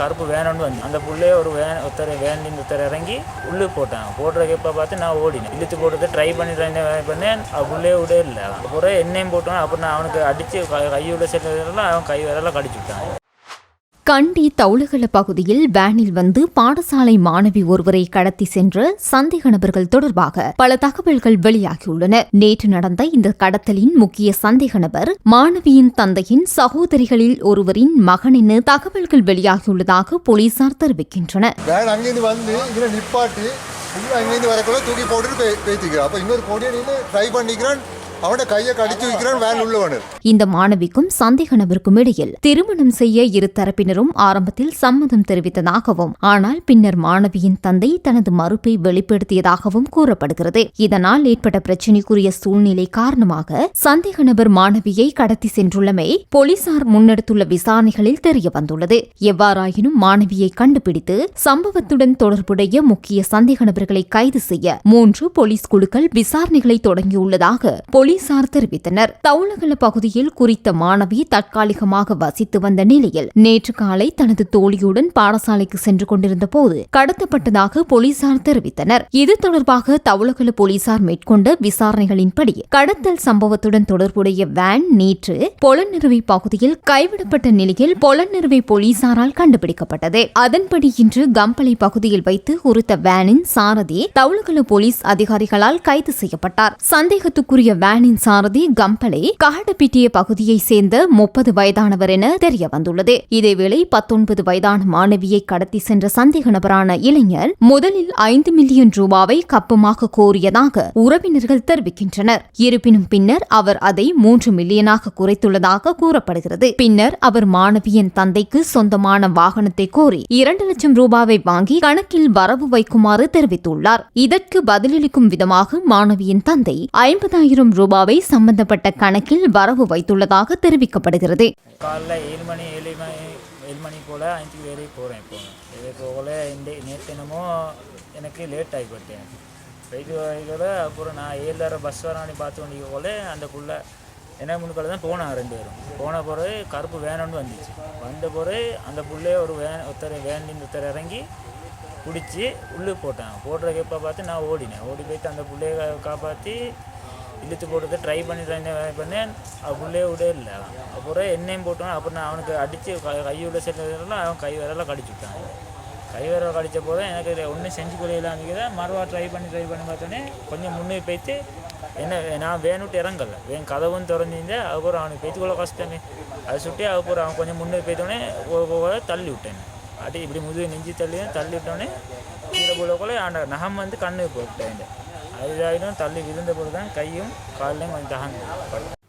கருப்பு வேணும்னு வந்து அந்த புள்ளே ஒரு வேன் ஒருத்தர் வேன் ஒருத்தர் இறங்கி உள்ளு போட்டான் போடுறதுக்கு பார்த்து நான் ஓடினேன். இழுத்து போட்டது ட்ரை பண்ணி ட்ரை பண்ணேன். அது விட இல்லை. அப்புறம் என்னையும் போட்டான் அப்புறம் நான் அவனுக்கு அடித்து கையுள்ள செல்லாம் அவன் கை வரலாம் கடிச்சு விட்டான். கண்டி தவுளகல பகுதியில் வேனில் வந்து பாடசாலை மாணவி ஒருவரை கடத்தி சென்ற சந்தேக நபர்கள் தொடர்பாக பல தகவல்கள் வெளியாகியுள்ளன. நேற்று நடந்த இந்த கடத்தலின் முக்கிய சந்தேக நபர் மாணவியின் தந்தையின் சகோதரிகளில் ஒருவரின் மகன் என தகவல்கள் வெளியாகியுள்ளதாக போலீசார் தெரிவிக்கின்றனர். அங்கேருந்து வரக்குள்ள தூக்கி இன்னொரு ட்ரை பண்ணிக்கிறான். அவனோட கையை கடிச்சு வைக்கிறான் வேன். உள்ளவனு இந்த மாணவிக்கும் சந்தேக நபருக்கும் இடையில் திருமணம் செய்ய இரு தரப்பினரும் ஆரம்பத்தில் சம்மதம் தெரிவித்ததாகவும் ஆனால் பின்னர் மாணவியின் தந்தை தனது மறுப்பை வெளிப்படுத்தியதாகவும் கூறப்படுகிறது. இதனால் ஏற்பட்ட பிரச்சினைக்குரிய சூழ்நிலை காரணமாக சந்தேக நபர் மாணவியை கடத்தி சென்றுள்ளமை போலீசார் முன்னெடுத்துள்ள விசாரணைகளில் தெரிய வந்துள்ளது. எவ்வாறாயினும் மாணவியை கண்டுபிடித்து சம்பவத்துடன் தொடர்புடைய முக்கிய சந்தேக நபர்களை கைது செய்ய மூன்று போலீஸ் குழுக்கள் விசாரணைகளை தொடங்கியுள்ளதாக போலீஸ் போலீசார் தெரிவித்தனர். தவுளகல பகுதியில் குறித்த மாணவி தற்காலிகமாக வசித்து வந்த நிலையில் நேற்று காலை தனது தோழியுடன் பாடசாலைக்கு சென்று கொண்டிருந்த போது கடத்தப்பட்டதாக போலீசார் தெரிவித்தனர். இது தொடர்பாக தவுளகல போலீசார் மேற்கொண்ட விசாரணைகளின்படி கடத்தல் சம்பவத்துடன் தொடர்புடைய வேன் நேற்று பொலநிறுவை பகுதியில் கைவிடப்பட்ட நிலையில் பொலநிறுவை போலீசாரால் கண்டுபிடிக்கப்பட்டது. அதன்படி இன்று கம்பளை பகுதியில் வைத்து குறித்த வேனின் சாரதி தவுளகல போலீஸ் அதிகாரிகளால் கைது செய்யப்பட்டார். சந்தேகத்துக்குரிய வேன் வேனின் சாரதி கம்பளை காடப்பிட்டிய பகுதியை சேர்ந்த முப்பது வயதானவர் என தெரிய வந்துள்ளது இதேவேளை பத்தொன்பது வயதான மாணவியை கடத்தி சென்ற சந்தேக நபரான இளைஞர் முதலில் ஐந்து மில்லியன் ரூபாவை கப்பமாக கோரியதாக உறவினர்கள் தெரிவிக்கின்றனர். இருப்பினும் பின்னர் அவர் அதை மூன்று மில்லியனாக குறைத்துள்ளதாக கூறப்படுகிறது. பின்னர் அவர் மாணவியின் தந்தைக்கு சொந்தமான வாகனத்தை கோரி இரண்டு லட்சம் ரூபாவை வாங்கி கணக்கில் வரவு வைக்குமாறு தெரிவித்துள்ளார். இதற்கு பதிலளிக்கும் விதமாக மாணவியின் தந்தை ஐம்பதாயிரம் ரூபாய் ரூபாவை சம்பந்தப்பட்ட கணக்கில் வரவு வைத்துள்ளதாக தெரிவிக்கப்படுகிறது. காலைல ஏழு மணி ஏழு மணி ஏழு மணி போல் அஞ்சுக்கு வேலைக்கு போகிறேன் இப்போ. இது போகல இந்த நேற்று என்னமோ எனக்கு லேட் ஆகிப்பட்டேன் போயிட்டு வரல அப்புறம் நான் ஏழரை பஸ் வரானி பார்த்து கொண்டிக்க போல அந்த என்ன முன்னுக்கால தான் போனாங்க ரெண்டு பேரும். போன பிறகு கருப்பு வேணும்னு வந்துச்சு. வந்த பிறகு அந்த புள்ளைய ஒரு வேன் ஒருத்தர் வேன்லேருந்து ஒருத்தர் இறங்கி பிடிச்சி உள்ளே போட்டாங்க. போடுறதுக்கு எப்போ பார்த்து நான் ஓடினேன். ஓடி போயிட்டு அந்த புள்ளைய காப்பாற்றி இழுத்து போட்டு ட்ரை பண்ணி ட்ரை பண்ணேன் அது புள்ளைய விட இல்லை. அப்புறம் என்னையும் போட்டோம் அப்புறம் நான் அவனுக்கு அடித்து கையுள்ள செல்லாம் அவன் கை விரலாம் கடிச்சு விட்டான். கை விரல் கடித்த போதும் எனக்கு ஒன்றும் செஞ்சு கொள்ளையிலாமிக்கிறத மறுவா ட்ரை பண்ணி ட்ரை பண்ணி பார்த்தோன்னே கொஞ்சம் முன்னே போய்த்து என்ன நான் வேணுட்டு இறங்கல. வேன் கதவும் திறந்திருந்தே அதுக்கப்புறம் அவனுக்கு பேத்துக்குள்ள கஷ்டமே. அதை சுட்டி அதுக்கப்புறம் அவன் கொஞ்சம் முன்னே போய்த்தோடனே போக தள்ளி விட்டேன். அடி இப்படி முதுகு நெஞ்சு தள்ளி தள்ளி விட்டோடனே கீழே போலக்குள்ளே அந்த நகம் வந்து கண்ணுக்கு போட்டேன் அதுதான் தள்ளி விழுந்தபோது தான் கையும் காலையும் கொஞ்சம் தகாங்க